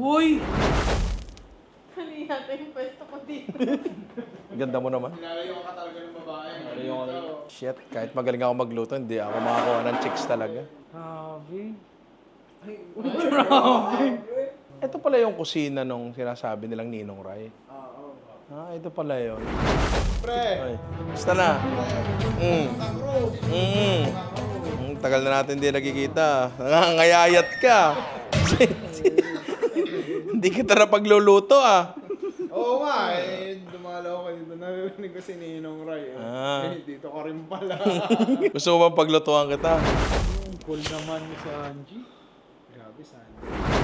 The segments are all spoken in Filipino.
Uy! Hali yata yung pwesto ko dito. Ganda mo naman. Nilalayo ka talaga ng babae. Nilalayo ka talaga. Shit, kahit magaling ako magluto, hindi ako makakuha ng chicks talaga. Grabe. Ito pala yung kusina nung sinasabi nilang Ninong Ray. Ah, ito pala yun. Pre! Ay, basta na. Mm. Mm. Mm, tagal na natin hindi nagkikita. Nangangayayat ka. hindi kita na pagluluto ah. Oo nga eh, dumalaw ka dito. Narinig ko si Ninong Ray. Eh. Ah. Eh, dito ka rin pala. Gusto mo bang paglutuan kita? Cool naman ni si Angie. Grabe sana.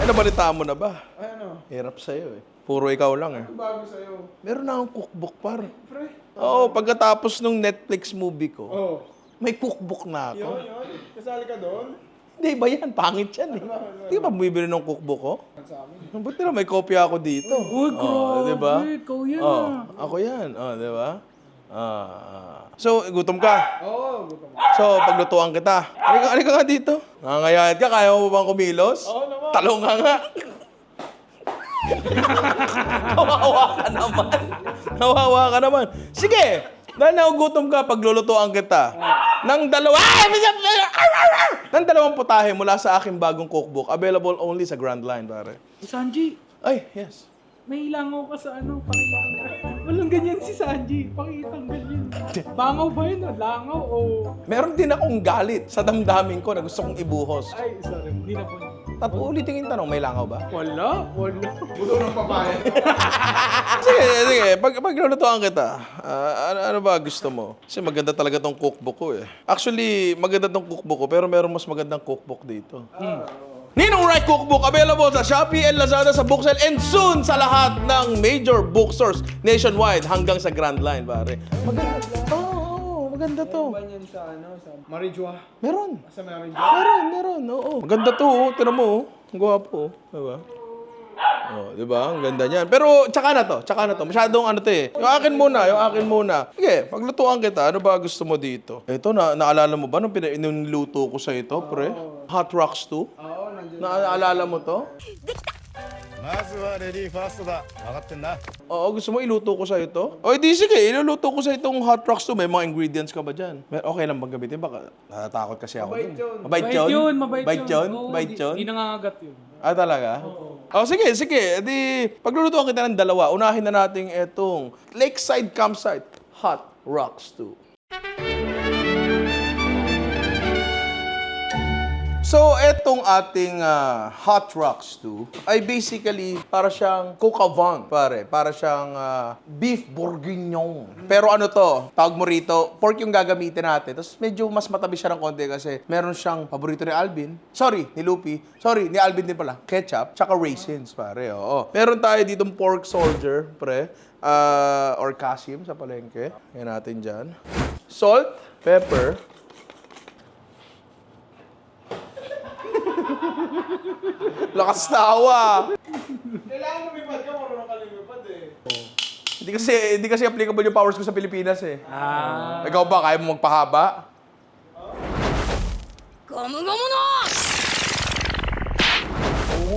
Ano balita mo na ba? Ay ano? Hirap sa'yo eh. Puro ikaw lang eh. Ano bago sa'yo? Meron na akong cookbook par. Pre? Oo, pagkatapos nung Netflix movie ko, Oh. may cookbook na ako. Yun, yun. Kasali ka doon? Hindi ba yan? Pangit yan eh. Hindi ka ba bumibili ng cookbook ko? Amin. Buti na may kopya ako dito. Uy, Oh, grabe. di ba? Ikaw yan Oh, ah. ako yan. Oh, di ba? Ah, ah. So, gutom ka. Oo, gutom. So, paglutuan kita. Halika, halika nga dito. Nangangayayat ka, kaya mo ba bang kumilos? Oo naman. Talong ka nga. Kawawa ka naman. Kawawa ka naman. Sige, dahil nagugutom ka, paglulutuan kita. Nang dalawa... Nang dalawang putahe mula sa aking bagong cookbook, available only sa Grand Line, pare. Sanji, Ay, yes. may langaw ka sa ano, pakitang Walang ganyan si Sanji, pakitang ganyan. Bangaw ba yun? o? Langaw o... Meron din akong galit sa damdamin ko na gusto kong ibuhos. Ay, sorry, hindi na po. At ulitin yung tanong, may langaw ba? Wala, wala. Buto ng papaya. sige, sige. Pag, paglulutuan kita, ah, ano, ano ba gusto mo? Kasi maganda talaga tong cookbook ko eh. Actually, maganda tong cookbook ko, pero meron mas magandang cookbook dito. Ninong Right Cookbook available sa Shopee and Lazada sa Booksell and soon sa lahat ng major bookstores nationwide hanggang sa Grand Line, pare. Maganda. Oo, maganda to. Ba yan sa ano? Sa Marijua. Meron. Sa Marijua. Meron, meron, oo. Maganda to, oh. Tira mo, oh. Ang gwapo, oh. Diba? Oh, di ba? Ang ganda niyan. Pero tsaka na to, tsaka na to. Masyadong ano to eh. Yung akin muna, yung akin muna. Sige, paglutuan kita, ano ba gusto mo dito? Ito, na naalala mo ba nung pina- niluto ko sa ito, pre? Hot Rocks 2? Oo, nandiyan. Naalala mo to? まずはレディーファーストだ分かってんな Oo, gusto mo iluto ko sa ito? O, di sige, iluluto ko sa itong Hot Rocks 2. May mga ingredients ka ba dyan? Mer- Okay lang bang gamitin? Baka natatakot kasi ako. Mabait dun. yun. Mabait Mabait yun? yun, mabait, Mabait yun? Oo, Mabait di- yun? Di nangangagat yun. Ah, talaga? Oh, sige, sige. Di, paglulutuan kita ng dalawa, unahin na natin itong Lakeside Campsite Hot Rocks 2. So, etong ating ah, Hot Rocks 2 ay basically para siyang coq vin, pare. Para siyang ah, beef bourguignon. Pero ano to, tawag mo rito, pork yung gagamitin natin. Tapos medyo mas matabi siya ng konti kasi meron siyang paborito ni Alvin. Sorry, ni Lupi. Sorry, ni Alvin din pala. Ketchup, tsaka raisins, pare. Oo. Meron tayo ditong pork soldier, pre. Ah, or kasim sa palengke. Yan natin dyan. Salt, pepper, Lakas tawa. Kailangan lumipad ka, marunong ka lumipad eh. Hindi kasi hindi kasi applicable yung powers ko sa Pilipinas eh. Ah. Ikaw ba kaya mo magpahaba?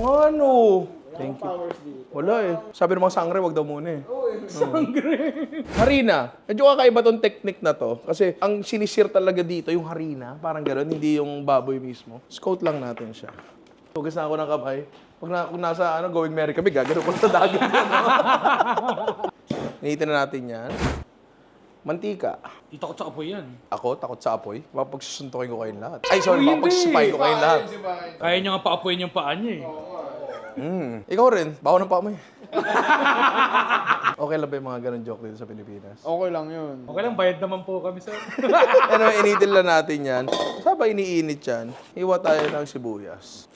Oo nga no. Thank you. Powers dito. Wala eh. Sabi ng mga sangre, wag daw muna eh. Eh. Harina. Medyo kakaiba tong technique na to. Kasi ang sinisir talaga dito, yung harina. Parang gano'n, hindi yung baboy mismo. Scout lang natin siya. Tugas na ako ng kamay. Pag na, kung nasa ano, going merry kami, gagano ko na sa dagat. Initin na natin yan. Mantika. Di takot sa apoy yan. Ako, takot sa apoy. Papagsusuntukin ko kayong lahat. Ay, sorry, hindi. papagsusupahin ko kayong lahat. Kaya niya nga paapoyin yung paa niya eh. Mm. Ikaw rin, bawa ng paa mo eh. okay lang ba yung mga ganun joke dito sa Pilipinas? Okay lang yun. Okay lang, bayad naman po kami sir. Anyway, initin lang natin yan. Saan ba iniinit yan? Iwa tayo ng sibuyas.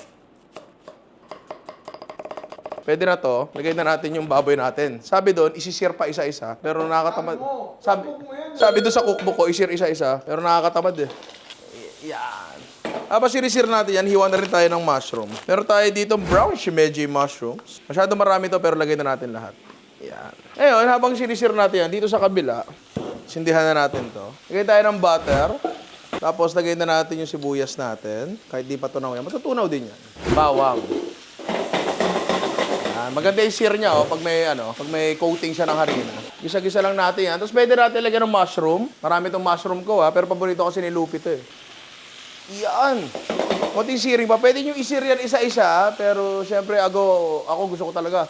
Pwede na to. Lagay na natin yung baboy natin. Sabi doon, isisir pa isa-isa. Pero nakakatamad. Sabi, sabi doon sa cookbook ko, isir isa-isa. Pero nakakatamad eh. Yan. Habang sinisir natin yan, hiwa na rin tayo ng mushroom. Meron tayo dito brown shimeji mushrooms. Masyado marami to pero lagay na natin lahat. Yan. Ngayon, habang sinisir natin yan, dito sa kabila, sindihan na natin to. Lagay tayo ng butter. Tapos lagay na natin yung sibuyas natin. Kahit di pa tunaw yan. Matutunaw din yan. Bawang. Yan, maganda yung sear niya, oh, pag may, ano, pag may coating siya ng harina. Gisa-gisa lang natin yan. Tapos pwede natin lagyan ng mushroom. Marami itong mushroom ko, ha, pero paborito kasi ni Lupi to, eh. Yan. Konting searing pa. Pwede nyo i-sear yan isa-isa, ha, pero syempre, ako, ako gusto ko talaga.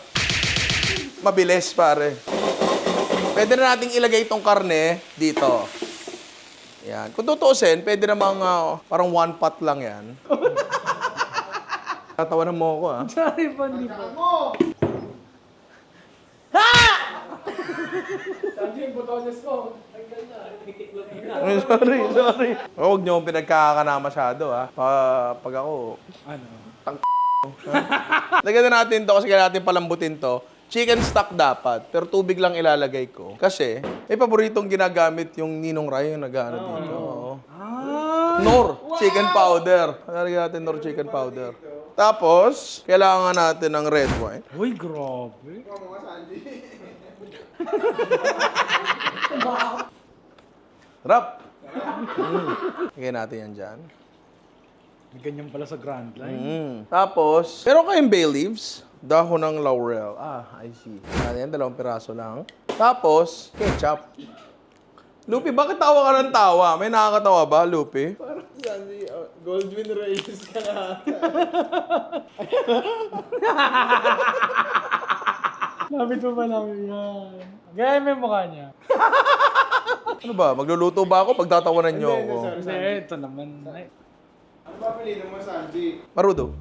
Mabilis, pare. Pwede na nating ilagay itong karne dito. Yan. Kung tutuusin, pwede namang ah, parang one pot lang yan. Tatawanan mo ako, ah. Sorry po, hindi po. Sanji, yung botones ko. Ay, sorry, sorry. Oh, huwag niyo akong pinagkakana masyado, ha. Pa, pag ako, Ano? Lagyan na natin to kasi kailangan natin palambutin to. Chicken stock dapat, pero tubig lang ilalagay ko. Kasi, may paboritong ginagamit yung Ninong Ray yung nag-ano dito. Oo. Ah! Nor chicken powder. Lalagyan natin Nor chicken powder. Tapos, kailangan natin ng red wine. Uy, grabe. Rap! Mm. Lagyan natin yan dyan. Ganyan pala sa Grand Line. Mm. Tapos, meron kayong bay leaves, dahon ng laurel. Ah, I see. Ano yan, dalawang piraso lang. Tapos, ketchup. Lupi, bakit tawa ka ng tawa? May nakakatawa ba, Lupi? Parang Sanji, uh, Goldwyn Reyes ka na. Lapit mo ba namin yan? Gaya mo yung mukha niya. Ano ba, magluluto ba ako? Pagtatawanan niyo ako. Hindi, ito naman. Ay, Ano ba apelido mo, Sanji? Marudo.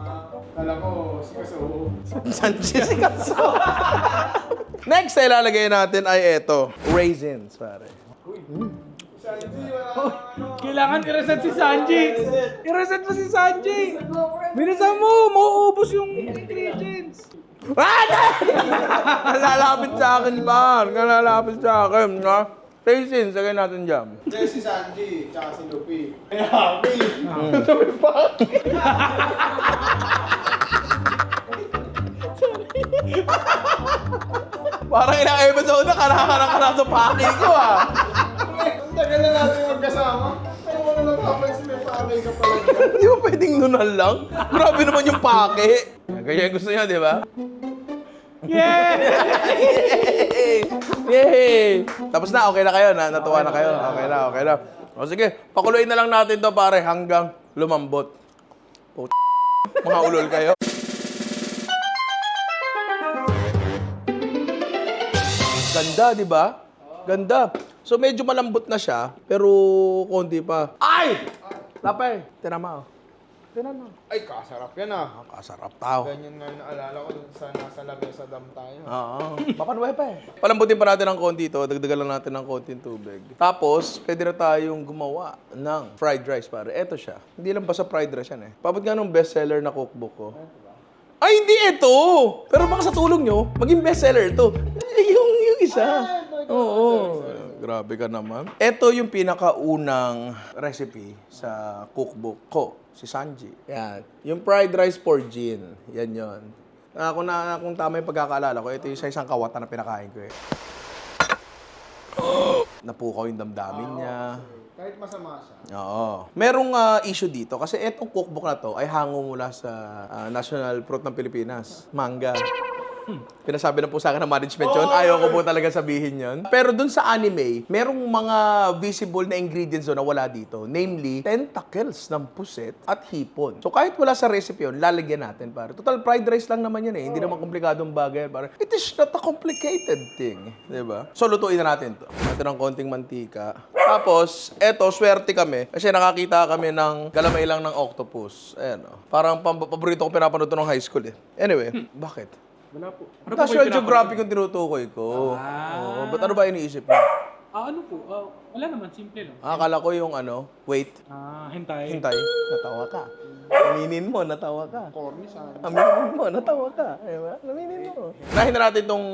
Ah, kala ko, si Kaso. Sanchez Picasso. Next na ilalagay natin ay eto. Raisins, pare. Sanji, wala kang ano. Kailangan i-reset si Sanji. I-reset mo si Sanji. Bilisan mo, mauubos yung ingredients. Lalapit sa akin ba? Lalapit sa akin, ha? Raisins, lagay natin dyan. Si Sanji, tsaka si Lupi. Ay, happy. Parang ilang episode na kanakanak ka na sa paki ko, ah. Ang tagal na natin magkasama. Ay, mo na napapansin may pamay ka pala. Di ba pwedeng nunal lang? Grabe naman yung pake. Kaya gusto niya, di ba? Yay! Yay! Tapos na, okay na kayo, na, natuwa na kayo. Okay na, okay na. O sige, pakuluin na lang natin to pare hanggang lumambot. Put- Mga ulol kayo. Ganda, di ba? Ganda. So medyo malambot na siya, pero konti pa. Ay! Lapay, tinama. oh. Tinama. Ay, kasarap yan ah. Kasarap tao. Ganyan nga yung naalala ko dun sa nasa lamesa dam tayo. Oo. Papanuwi pa eh. Palambutin pa natin ng konti ito. Dagdagan lang natin ng konting tubig. Tapos, pwede na tayong gumawa ng fried rice pare. Ito siya. Hindi lang basta fried rice yan eh. Papat nga nung bestseller na cookbook ko. Ay, hindi ito! Pero baka sa tulong nyo, maging bestseller ito. yung, yung isa. Oo. Grabe ka naman. Ito yung pinakaunang recipe sa cookbook ko, si Sanji. Yan. Yung fried rice for gin. Yan yon. Ah, kung, na, kung tama yung pagkakaalala ko, ito yung sa isang kawatan na pinakain ko eh. Napukaw yung damdamin niya. Kahit masama siya. Oo. Merong ah, issue dito kasi etong cookbook na to ay hango mula sa ah, National Fruit ng Pilipinas, manga. Pinasabi na po sa akin ng management yun. Ayaw ko po talaga sabihin yun. Pero dun sa anime, merong mga visible na ingredients doon na wala dito. Namely, tentacles ng puset at hipon. So kahit wala sa recipe yun, lalagyan natin pare. Total fried rice lang naman yun eh. Hindi naman komplikadong bagay. Pare. It is not a complicated thing. Di ba? So lutuin na natin to. Natin ng konting mantika. Tapos, eto, swerte kami. Kasi nakakita kami ng galamay lang ng octopus. Ayan, oh. Parang pam- paborito ko pinapanood to nung high school eh. Anyway, bakit? Wala po. National Ano po ba yung? Geographic yung tinutukoy ko. Ah. Oo, ba't ano ba iniisip mo? Ah, ano po? Ah, wala naman, simple lang. Akala ko yung ano, wait, Ah, hintay. hintay, natawa ka. Aminin mo, natawa ka. Corny Sanji. Aminin mo, natawa ka. Diba? Aminin mo. Nahin na natin itong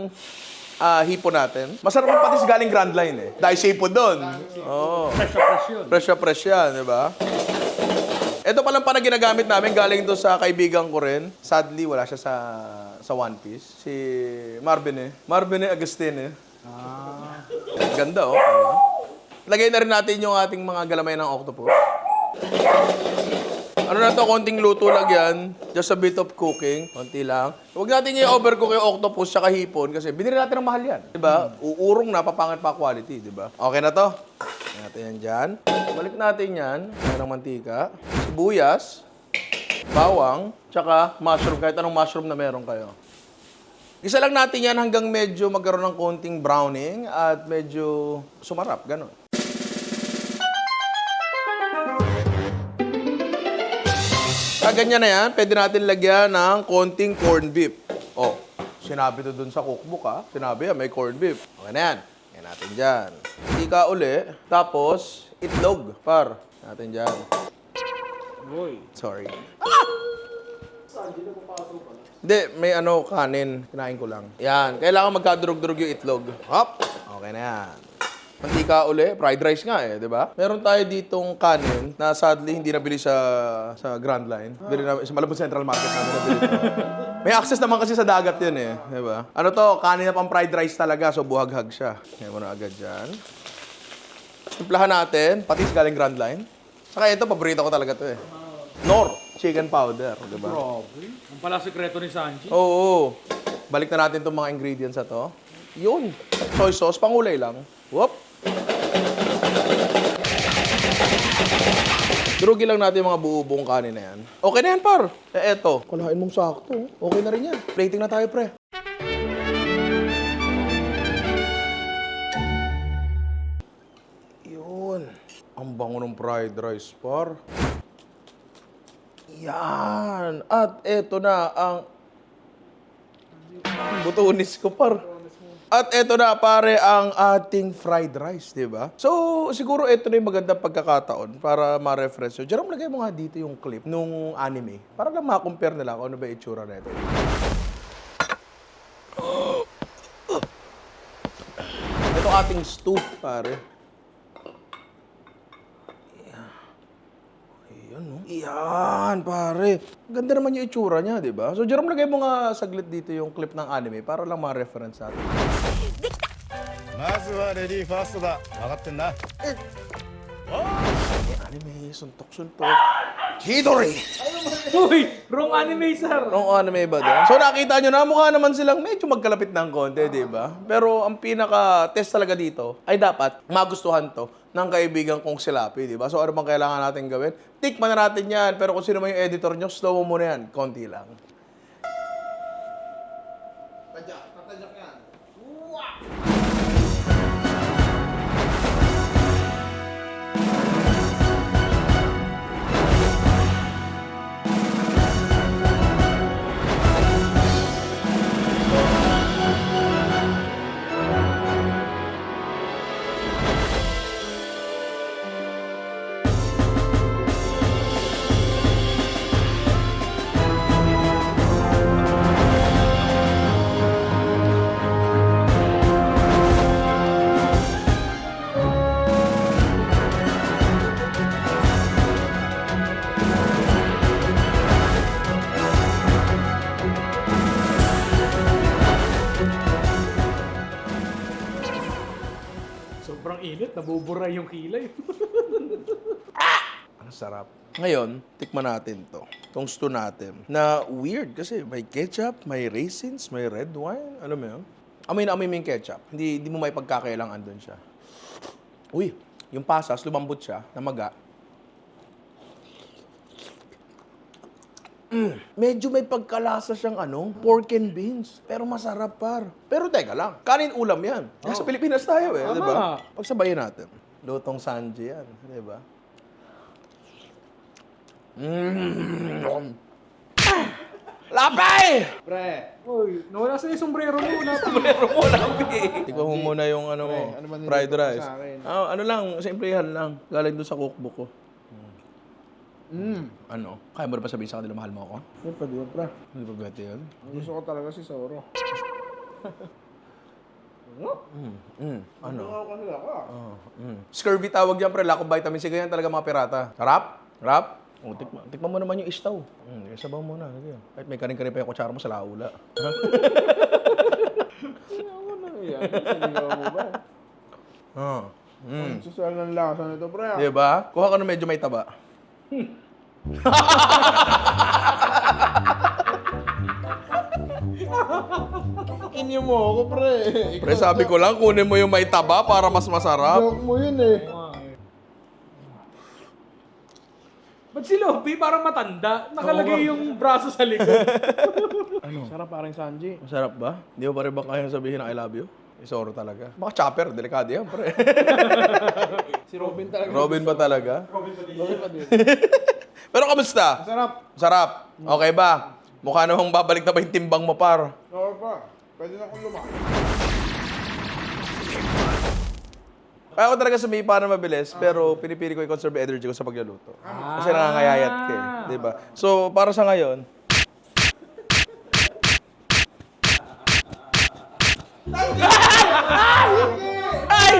ah, hipo natin. Masarap ang patis galing Grand Line eh. Dahil sipo doon. Oo. Fresh na fresh yun. Fresh na fresh yan, di ba? Ito palang pa na ginagamit namin, galing doon sa kaibigan ko rin. Sadly, wala siya sa sa One Piece. Si Marvin eh. Marvin eh, Agustin eh. Ah. Ganda oh. Lagay na rin natin yung ating mga galamay ng octopus. Ano na to, konting luto lang yan. Just a bit of cooking. Konti lang. Huwag natin i-overcook yung octopus sa hipon kasi binili natin ng mahal yan. Diba? Uurong na, papangit pa quality. Diba? Okay na to. Natin yan dyan. Balik natin yan. Lagyan ng mantika. Sibuyas. Bawang. Tsaka mushroom. Kahit anong mushroom na meron kayo. Isa lang natin yan hanggang medyo magkaroon ng konting browning at medyo sumarap. Ganon. Sa ganyan na yan, pwede natin lagyan ng konting corned beef. Oh, sinabi to dun sa cookbook ha. Sinabi yan, may corned beef. Okay na yan. Yan natin dyan. Ika uli. Tapos, itlog. Par. Natin dyan. Boy. Sorry. Hindi, may ano, kanin. Kinain ko lang. Yan. Kailangan magkadurog-durog yung itlog. Hop! Okay na yan. Mantika uli, fried rice nga eh, di ba? Meron tayo ditong kanin na sadly hindi nabili sa sa Grand Line. Bili na, sa Malabon Central Market namin nabili. ito. May access naman kasi sa dagat yun eh, di ba? Ano to, kanin na pang fried rice talaga, so buhaghag siya. Kaya mo na agad dyan. Timplahan natin, patis galing Grand Line. Saka ito, paborito ko talaga to eh. Nor, chicken powder, di ba? Grabe. Ang pala sekreto ni Sanji. Oo. Balik na natin itong mga ingredients na to. Yun. Soy sauce, pangulay lang. Whoop. Durugin lang natin yung mga buo-buong kanin na yan. Okay na yan, par. Eh, eto. Kalahin mong sakto. Okay na rin yan. Plating na tayo, pre. Ang bango ng fried rice, par. Yan. At eto na ang butunis ko, par. At eto na, pare, ang ating fried rice, di ba? So, siguro ito na yung magandang pagkakataon para ma-reference nyo. Jerome, lagay mo nga dito yung clip nung anime. Para lang ma-compare nila kung ano ba itsura nito. Ito ating stew, pare. Ayan, no? Iyan, pare. Ganda naman yung itsura niya, di ba? So, Jerome, lagay mo nga saglit dito yung clip ng anime para lang ma-reference natin. まずはレディーファーストだ分かってんな May anime, suntok-suntok. Chidori! Uy! Wrong anime, sir! Nung anime ba doon? So nakita nyo na, mukha naman silang medyo magkalapit ng konti, di ba? Pero ang pinaka-test talaga dito ay dapat magustuhan to ng kaibigan kong si Lapi, di ba? So ano bang kailangan natin gawin? Tikman na natin yan. Pero kung sino man yung editor nyo, slow mo muna yan. Konti lang. Tadyak. Tatadyak yan. Nabubura yung kilay. Ang sarap. Ngayon, tikman natin to. Tong stew natin. Na weird kasi may ketchup, may raisins, may red wine. Alam mo yun? Amoy na amoy mo yung ketchup. Hindi, hindi mo may pagkakailang andun siya. Uy, yung pasas, lumambot siya, namaga. Mm, medyo may pagkalasa siyang ano, pork and beans. Pero masarap par. Pero teka lang, kanin ulam yan. Nasa Pilipinas tayo eh, di ba? Tama. Pagsabayin natin. Lutong sanji yan, di ba? Mm. Lapay! Pre. Uy, nawala sa yung sombrero mo. Pa. Pero mo lapi. Tikman mo muna yung ano mo, Pre, ano ba fried niluto mo rice. sa akin? Ah, ano lang, simplihan lang. Galing doon sa cookbook ko. Mm. Ano? Kaya mo na ba sabihin sa kanila mahal mo ako? Yan pa diyan, pre. Hindi ba gati yun? Gusto ko talaga si Soro. Mm. Mm. Ano? Ano kasi ako ah. Oh, mm. Scurvy tawag yan, pre. Lack of vitamin C. Ganyan talaga mga pirata. Sarap? Sarap? Oh, tikman, tikman mo naman yung istaw. Mm, yung sabaw mo na. Sige. Kahit may kanin-kanin pa yung kutsara mo sa laula. Ako na yan. Sinigaw mo ba? Ah. Mm. Susal ng lasa nito, pre. ah. Di ba? Kuha ka na medyo may taba. Inyo mo ako, pre. Ikaw, Pre, sabi ko lang, kunin mo yung may taba para mas masarap. Joke mo yun eh. Ba't si Lopi parang matanda? Nakalagay yung braso sa likod. ano? Sarap parang Sanji. Masarap ba? Hindi mo pa rin ba kayang sabihin na I love you? Isoro talaga. Baka chopper, delikado yan, pre. Si Robin talaga. Robin ba talaga? Pero kamusta? Sarap. Sarap. Okay ba? Mukha namang babalik na ba yung timbang mo, par? Oo pa. Pwede na akong lumaki. Kaya ako talaga sumipa na mabilis, pero pinipili ko i-conserve energy ko sa pagluluto. Kasi nangangayayat ka eh, di ba? So, para sa ngayon, Ay!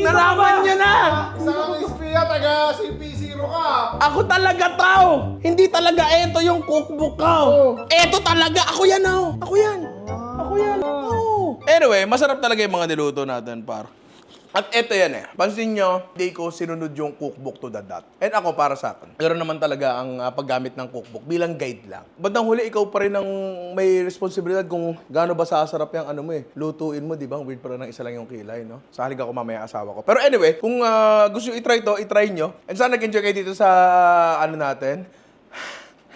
Naraman niyo na! Isa kang espiya, taga CP0 ka. Ako talaga tao! Hindi talaga eto yung cookbook ko! Eto talaga! Ako yan oh! Ako yan! Ako yan! Oh. Anyway, masarap talaga yung mga niluto natin, par. At eto yan eh. Pansin nyo, hindi ko sinunod yung cookbook to the dot. And ako, para sa akin, meron naman talaga ang ah, paggamit ng cookbook bilang guide lang. Bandang huli, ikaw pa rin ang may responsibilidad kung gaano ba sasarap yung ano mo eh. Lutuin mo, di ba? Ang weird pa rin ng isa lang yung kilay, no? Salig ako mamaya asawa ko. Pero anyway, kung ah, gusto nyo i-try to, i-try nyo. And sana nag-enjoy kayo dito sa ano natin,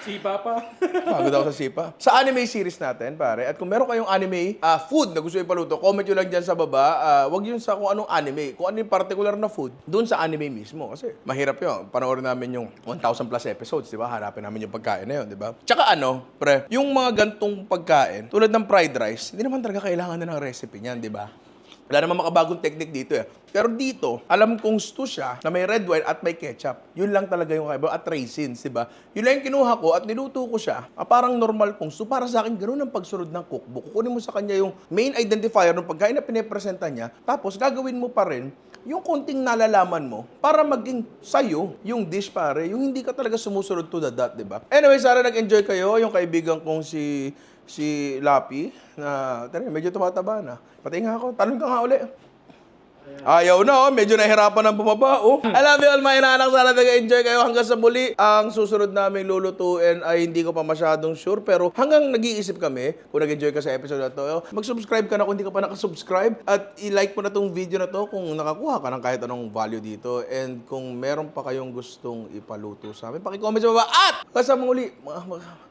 Si Papa. Pagod ako sa sipa. Sa anime series natin, pare. At kung meron kayong anime ah, food na gusto ipaluto, comment nyo lang dyan sa baba. Ah, wag yun sa kung anong anime. Kung ano yung particular na food, doon sa anime mismo. Kasi mahirap yun. Panoorin namin yung 1,000 plus episodes, di ba? Hanapin namin yung pagkain na yun, di ba? Tsaka ano, pre, yung mga gantong pagkain, tulad ng fried rice, hindi naman talaga kailangan na ng recipe niyan, di ba? Wala namang makabagong technique dito eh. Pero dito, alam kong stew siya na may red wine at may ketchup. Yun lang talaga yung kaiba. At raisins, di ba? Yun lang yung kinuha ko at niluto ko siya. Ah, parang normal kong stew. Para sa akin, ganun ang pagsunod ng cookbook. Kukunin mo sa kanya yung main identifier ng pagkain na pinipresenta niya. Tapos gagawin mo pa rin yung konting nalalaman mo para maging sayo yung dish pare. Yung hindi ka talaga sumusunod to the dot, di ba? Anyway, sana nag-enjoy kayo. Yung kaibigan kong si si Lapi na tara, medyo tumataba na. Pati nga ako, talon ka nga uli. Ayaw na, oh. medyo nahirapan ng bumaba. Oh. I love you all mga inaanak. Sana nag-enjoy kayo hanggang sa muli. Ang susunod namin lulutuin ay hindi ko pa masyadong sure. Pero hanggang nag-iisip kami, kung nag-enjoy ka sa episode na to, oh, mag-subscribe ka na kung hindi ka pa nakasubscribe. At i-like mo na tong video na to kung nakakuha ka ng kahit anong value dito. And kung meron pa kayong gustong ipaluto sa amin, pakicomment sa baba. At sa muli, mga, mga,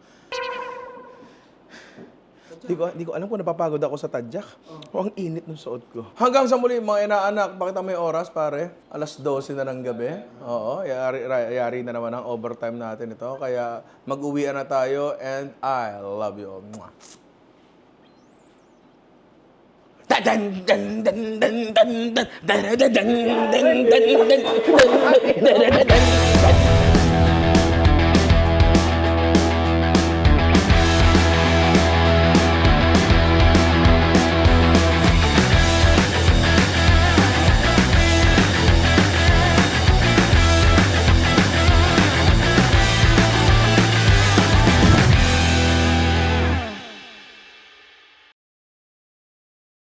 Di ko, di ko alam kung napapagod ako sa tadyak. O ang init ng suot ko. Hanggang sa muli, mga inaanak, pakita mo yung oras, pare. Alas 12 na ng gabi. Oo, yari, yari na naman ang overtime natin ito. Kaya mag-uwian na tayo and I love you all. Mwah.